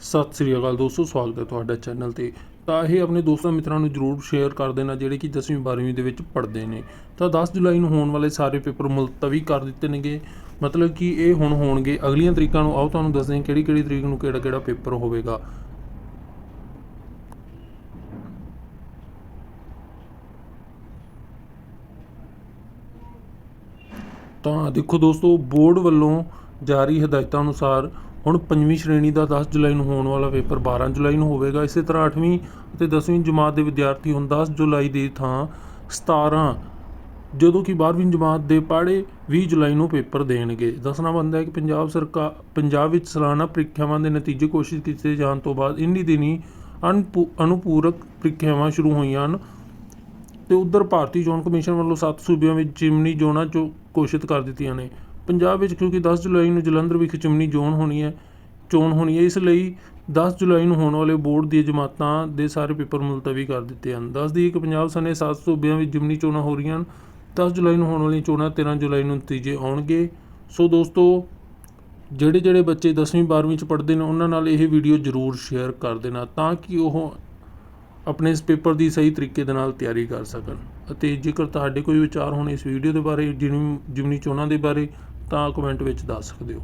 ਸਤਿ ਸ੍ਰੀ ਅਕਾਲ ਦੋਸਤੋ, ਸਵਾਗਤ ਹੈ ਤੁਹਾਡਾ ਚੈਨਲ ਤੇ। ਤਾਂ ਇਹ ਆਪਣੇ ਦੋਸਤਾਂ ਮਿੱਤਰਾਂ ਨੂੰ ਜਰੂਰ ਸ਼ੇਅਰ ਕਰ ਦੇਣਾ, ਜਿਹੜੇ ਕਿ 10ਵੀਂ 12ਵੀਂ ਦੇ ਵਿੱਚ ਪੜ੍ਹਦੇ ਨੇ। ਤਾਂ 10 ਜੁਲਾਈ ਨੂੰ ਹੋਣ ਵਾਲੇ ਸਾਰੇ ਪੇਪਰ ਮੁਲਤਵੀ ਕਰ ਦਿੱਤੇ ਨੇਗੇ। ਮਤਲਬ ਕਿ ਇਹ ਹੁਣ ਹੋਣਗੇ। ਅਗਲੀਆਂ ਤਰੀਕਾਂ ਨੂੰ ਆਓ, ਤੁਹਾਨੂੰ ਦੱਸਦੇ ਹਾਂ ਕਿਹੜੀ ਕਿਹੜੀ ਤਰੀਕ ਨੂੰ ਕਿਹੜਾ ਕਿਹੜਾ ਪੇਪਰ ਹੋਵੇਗਾ। ਤਾਂ ਦੇਖੋ ਦੋਸਤੋ, ਬੋਰਡ ਵੱਲੋਂ ਜਾਰੀ ਹਦਾਇਤਾਂ ਅਨੁਸਾਰ ਹੁਣ ਪੰਜਵੀਂ ਸ਼੍ਰੇਣੀ ਦਾ 10 ਜੁਲਾਈ ਨੂੰ ਹੋਣ ਵਾਲਾ ਪੇਪਰ 12 ਜੁਲਾਈ ਨੂੰ ਹੋਵੇਗਾ, ਇਸੇ ਤਰ੍ਹਾਂ 8ਵੀਂ ਅਤੇ 10ਵੀਂ ਜਮਾਤ ਦੇ ਵਿਦਿਆਰਥੀ ਹੁਣ 10 ਜੁਲਾਈ ਦੀ ਥਾਂ 17 ਜਦੋਂ ਕਿ 12ਵੀਂ ਜਮਾਤ ਦੇ ਪਾੜੇ 20 ਜੁਲਾਈ ਨੂੰ ਪੇਪਰ ਦੇਣਗੇ। ਦੱਸਣਾ ਬੰਦਾ ਹੈ ਕਿ ਪੰਜਾਬ ਸਰਕਾਰ ਪੰਜਾਬ ਵਿੱਚ ਸਾਲਾਨਾ ਪ੍ਰੀਖਿਆਵਾਂ ਦੇ ਨਤੀਜੇ ਘੋਸ਼ਿਤ ਕੀਤੇ ਜਾਣ ਤੋਂ ਬਾਅਦ ਇੰਨੀ ਦਿਨੀ ਅਨਪੂ- ਅਨੁਪੂਰਕ ਪ੍ਰੀਖਿਆਵਾਂ ਸ਼ੁਰੂ ਹੋਈਆਂ ਹਨ ਤੇ ਉਧਰ ਭਾਰਤੀ ਚੋਣ ਕਮਿਸ਼ਨ ਵੱਲੋਂ ਸੱਤ ਸੂਬਿਆਂ ਵਿੱਚ ਜਿਮਨੀ ਜ਼ੋਨਾਂ ਚੋ ਘੋਸ਼ਿਤ ਕਰ ਦਿੱਤੀਆਂ ਨੇ। ਪੰਜਾਬ ਵਿੱਚ ਕਿਉਂਕਿ 10 ਜੁਲਾਈ ਨੂੰ ਜਲੰਧਰ ਵਿਖੇ ਚਿਮਨੀ ਜ਼ੋਨ ਹੋਣੀ ਹੈ, ਚੋਣ ਹੋਣੀ ਹੈ, ਇਸ ਲਈ 10 ਜੁਲਾਈ ਨੂੰ ਹੋਣ ਵਾਲੇ ਬੋਰਡ ਦੀਆਂ ਜਮਾਤਾਂ ਦੇ ਸਾਰੇ ਪੇਪਰ ਮੁਲਤਵੀ ਕਰ ਦਿੱਤੇ ਹਨ। ਦੱਸ ਦਈਏ ਕਿ ਪੰਜਾਬ ਸਨੇ ਸੱਤ ਸੂਬਿਆਂ ਵਿੱਚ ਜਿਮਨੀ ਚੋਣਾਂ ਹੋ ਰਹੀਆਂ ਹਨ। 10 ਜੁਲਾਈ ਨੂੰ ਹੋਣ ਵਾਲੀਆਂ ਚੋਣਾਂ 13 ਜੁਲਾਈ ਨੂੰ ਨਤੀਜੇ ਆਉਣਗੇ। ਸੋ ਦੋਸਤੋ, ਜਿਹੜੇ ਜਿਹੜੇ ਬੱਚੇ 10ਵੀਂ 12ਵੀਂ ਚ ਪੜ੍ਹਦੇ ਨੇ, ਉਹਨਾਂ ਨਾਲ ਇਹ ਵੀਡੀਓ ਜ਼ਰੂਰ ਸ਼ੇਅਰ ਕਰ ਦੇਣਾ ਤਾਂ ਕਿ ਉਹ ਆਪਣੇ ਇਸ ਪੇਪਰ ਦੀ ਸਹੀ ਤਰੀਕੇ ਦੇ ਨਾਲ ਤਿਆਰੀ ਕਰ ਸਕਣ। ਅਤੇ ਜੇਕਰ ਤੁਹਾਡੇ ਕੋਈ ਵਿਚਾਰ ਹੋਣ ਇਸ ਵੀਡੀਓ ਦੇ ਬਾਰੇ ਜਿਮਨੀ ਜਿਮਨੀ ਚੋਣਾਂ ਦੇ ਬਾਰੇ ਤਾਂ ਕਮੈਂਟ ਵਿੱਚ ਦੱਸ ਸਕਦੇ ਹੋ।